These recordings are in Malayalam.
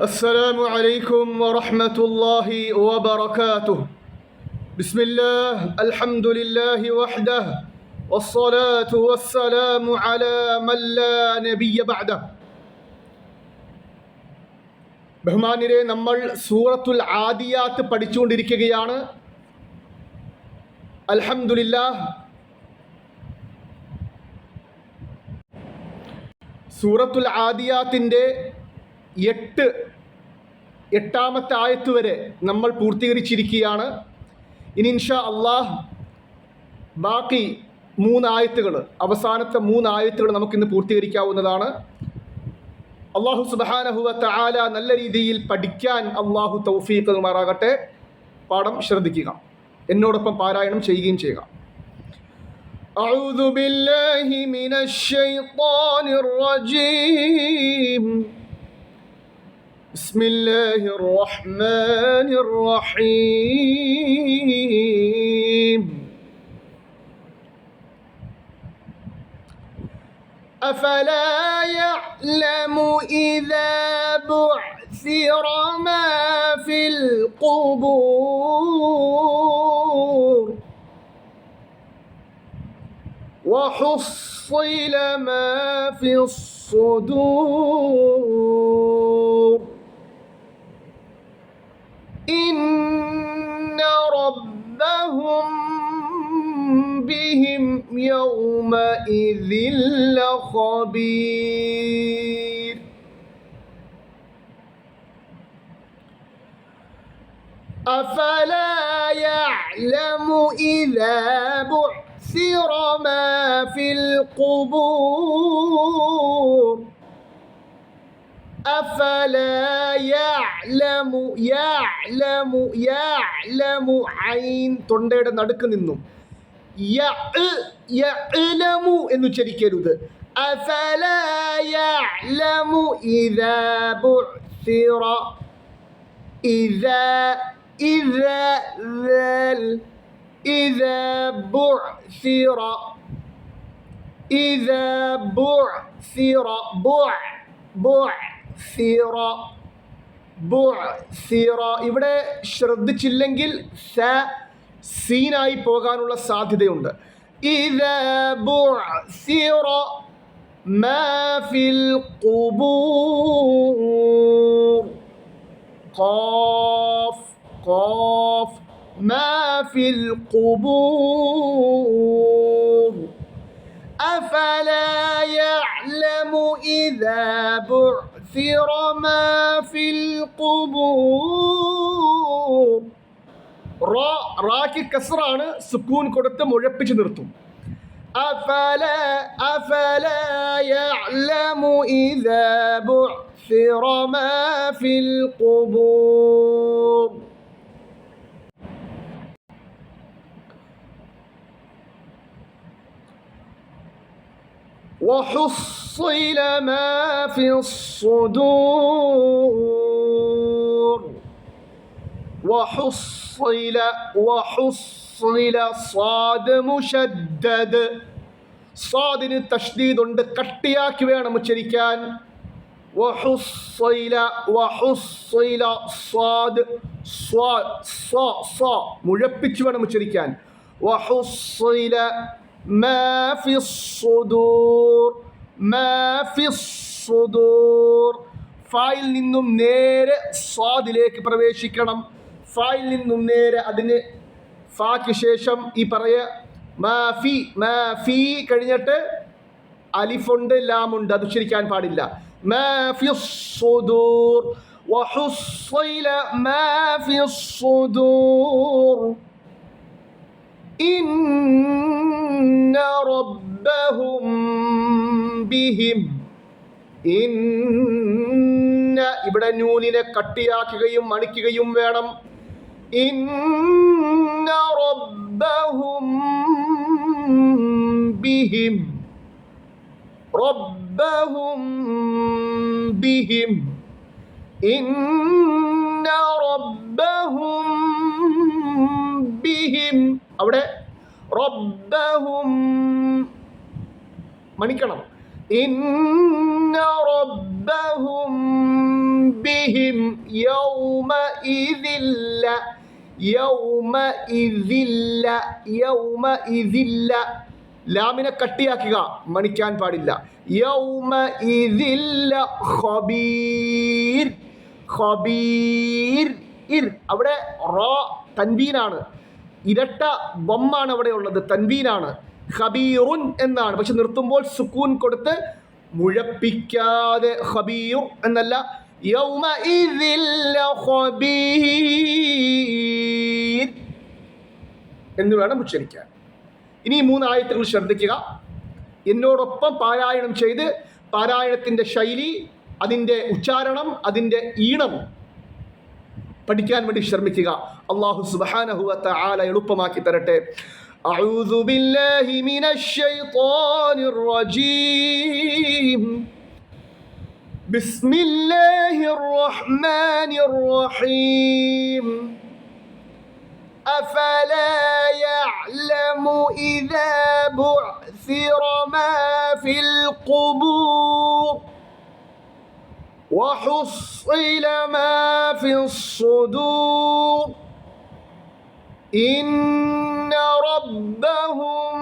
السلام عليكم ورحمة الله وبركاته بسم الله الحمد لله وحده والصلاة والسلام على من لا نبي بعده ബഹുമാനിരെ നമ്മൾ സൂറത്തുൽ ആദിയാത്ത് പഠിച്ചുകൊണ്ടിരിക്കുകയാണ് അൽഹംദുലില്ല സൂറത്തുൽ ആദിയാത്തിൻ്റെ എട്ട് എട്ടാമത്തെ ആയത്ത് വരെ നമ്മൾ പൂർത്തീകരിച്ചിരിക്കുകയാണ് ഇനി ഇൻഷാ അള്ളാഹ് ബാക്കി മൂന്നായത്തുകൾ അവസാനത്തെ മൂന്നായത്തുകൾ നമുക്കിന്ന് പൂർത്തീകരിക്കാവുന്നതാണ് അള്ളാഹു സുബാനഹുവ തആല നല്ല രീതിയിൽ പഠിക്കാൻ അള്ളാഹു തൗഫീഖ് മാറാകട്ടെ പാഠം ശ്രദ്ധിക്കുക എന്നോടൊപ്പം പാരായണം ചെയ്യുകയും ചെയ്യുക أعوذ بالله من الشيطان الرجيم بسم الله الرحمن الرحيم. أفلا يعلم إذا بعثر ما في القبور وحصل ما في الصدور. إن ربهم بهم يومئذ لخبير أفلا يعلم إذا بعثر ما في القبور أفلا يعلم يعلم يعلم عين തൊണ്ടയുടെ നടുക്ക് നിന്നും യഅ്ലമു എന്ന് ഉച്ചരിക്കരുത് أفلا يعلم إذا بعثر إذا إذا ذل إذا بعثر إذا بعثر بع ബുഅ്സിറ ബുഅ്സിറ ഇവിടെ ശ്രദ്ധിച്ചില്ലെങ്കിൽ സ സീനായി പോകാനുള്ള സാധ്യതയുണ്ട് ഇദാ ബുഅ്സിറ ما في القبور قاف قاف ما في القبور أفلا يعلم إذا بعثر ما في القبور റാ റാക്ക് കസറാണ് സുക്കൂൻ കൊടുത്ത് മുഴപ്പിച്ച് നിർത്തും അഫല അഫല يعلم إذا بعثر ما في القبور وحصل ما في الصدور. وحصل وحصل صاد مشدد. صاد التشديد عند كتياك بين مشركان وحصل وحصل صاد صاد صاد صاد مجبتش بين مشركان وحصل ما في الصدور ما في الصدور ഫായിൽ നിന്നും നേരെ സ്വാദിലേക്ക് പ്രവേശിക്കണം ഫായിൽ നിന്നും നേരെ അതിന് ഫാക്ക് ശേഷം ഈ പറയ മാഫി മാഫി കഴിഞ്ഞിട്ട് അലിഫുണ്ട് ലാമുണ്ട് അത് ഉച്ചരിക്കാൻ പാടില്ല മാഫി الصدور وحصل ما في الصدور إن ربهم بهم ഇന്ന ഇവിടെ നൂനിനെ കട്ടിയാക്കുകയും മണിക്കുകയും വേണം ഇന്ന റബ്ബഹും ബിഹിം റബ്ബഹും ബിഹിം ഇന്ന റബ്ബഹും ബിഹിം അവിടെ റബ്ബഹും മണിക്കണം. ഇന്ന റബ്ബഹും ബിഹിം യൗമ ഇദില്ല യൗമ ഇദില്ല യൗമ ഇദില്ല ലാമിനെ കട്ടിയാക്കുക മണിക്കാൻ പാടില്ല. യൗമ ഇദില്ല ഖബീർ ഖബീർ ഇർ. അവിടെ റോ തൻവീനാണ്. ഇരട്ട ബൊമ്മാണ് അവിടെ ഉള്ളത്. തൻവീനാണ്. ഹബീറുൻ എന്നാണ്. പക്ഷെ നിർത്തുമ്പോൾ സുക്കൂൻ കൊടുത്ത് മുഴപ്പിക്കാതെ ഹബീർ എന്നല്ല. എന്ന് വേണം ഉച്ചരിക്കാൻ. ഇനി മൂന്ന് ആയത്തുകൾ ശ്രദ്ധിക്കുക. എന്നോടൊപ്പം പാരായണം ചെയ്ത് പാരായണത്തിന്റെ ശൈലി അതിന്റെ ഉച്ചാരണം അതിന്റെ ഈണം പഠിക്കാൻ വേണ്ടി ശ്രമിക്കുക അള്ളാഹു സുബാനഹുവത്ത ആല എളുപ്പമാക്കി തരട്ടെ أعوذ بالله من الشيطان الرجيم بسم الله الرحمن الرحيم أفلا يعلم إذا بعثر ما في القبور وحصل ما في الصدور إن ربهم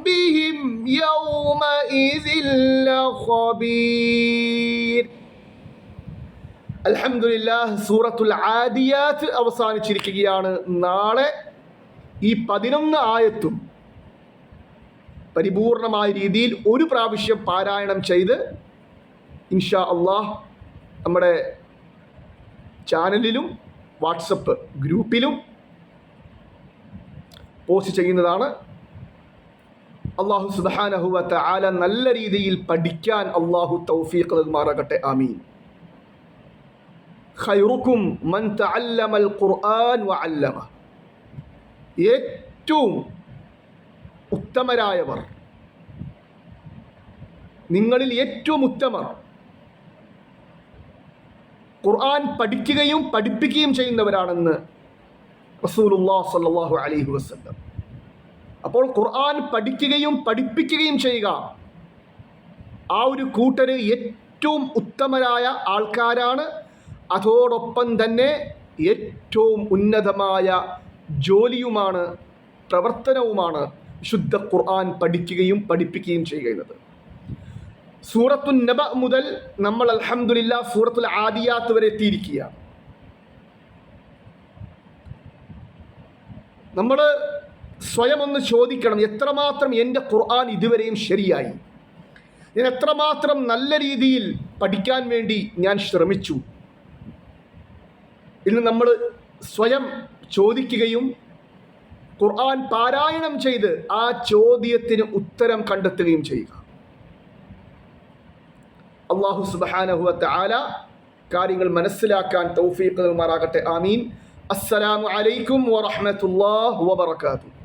بهم يومئذ لخبير അൽഹംദുലില്ലാ സൂറത്തുൽ ആദിയാത്ത് അവസാനിച്ചിരിക്കുകയാണ് നാളെ ഈ പതിനൊന്ന് ആയത്തും പരിപൂർണമായ രീതിയിൽ ഒരു പ്രാവശ്യം പാരായണം ചെയ്ത് ഇൻഷാ അള്ളാഹ് നമ്മുടെ ചാനലിലും വാട്സപ്പ് ഗ്രൂപ്പിലും പോസ്റ്റ് ചെയ്യുന്നതാണ്. അള്ളാഹു സുബാനഹുവത്ത ആല നല്ല രീതിയിൽ പഠിക്കാൻ അള്ളാഹു തൗഫീഖ് നൽകുമാറാകട്ടെ. ആമീൻ. ഖൈറുക്കും മൻ തഅല്ലമൽ വഅല്ലമ. ഏറ്റവും ഉത്തമരായവർ. നിങ്ങളിൽ ഏറ്റവും ഉത്തമർ ഖുർആൻ പഠിക്കുകയും പഠിപ്പിക്കുകയും ചെയ്യുന്നവരാണെന്ന് റസൂലുല്ലാ സല്ലാഹു അലൈഹി വസല്ലം. അപ്പോൾ ഖുർആൻ പഠിക്കുകയും പഠിപ്പിക്കുകയും ചെയ്യുക. ആ ഒരു കൂട്ടര് ഏറ്റവും ഉത്തമരായ ആൾക്കാരാണ്. അതോടൊപ്പം തന്നെ ഏറ്റവും ഉന്നതമായ ജോലിയുമാണ് പ്രവർത്തനവുമാണ് ശുദ്ധ ഖുർആൻ പഠിക്കുകയും പഠിപ്പിക്കുകയും ചെയ്യുന്നത്. സൂറത്തു നബ മുതൽ നമ്മൾ അൽഹംദുലില്ലാ സൂറത്തുൽ ആദിയാത്ത് വരെ എത്തിയിരിക്കുകയാണ്. നമ്മൾ സ്വയം ഒന്ന് ചോദിക്കണം എത്രമാത്രം എന്റെ ഖുർആൻ ഇതുവരെയും ശരിയായി? ഞാൻ എത്രമാത്രം നല്ല രീതിയിൽ പഠിക്കാൻ വേണ്ടി ഞാൻ ശ്രമിച്ചു? ഇന്ന് നമ്മൾ സ്വയം ചോദിക്കുകയും ഖുർആൻ പാരായണം ചെയ്ത് ആ ചോദ്യത്തിന് ഉത്തരം കണ്ടെത്തുകയും ചെയ്യുക. അള്ളാഹു സുബാനഹുവത്ത് ആല കാര്യങ്ങൾ മനസ്സിലാക്കാൻ തൗഫീഖ് നൽകുമാറാകട്ടെ. ആമീൻ. അസ്സലാമു അലൈക്കും വറഹ്മത്തുള്ളാഹി വബറകാതുഹു.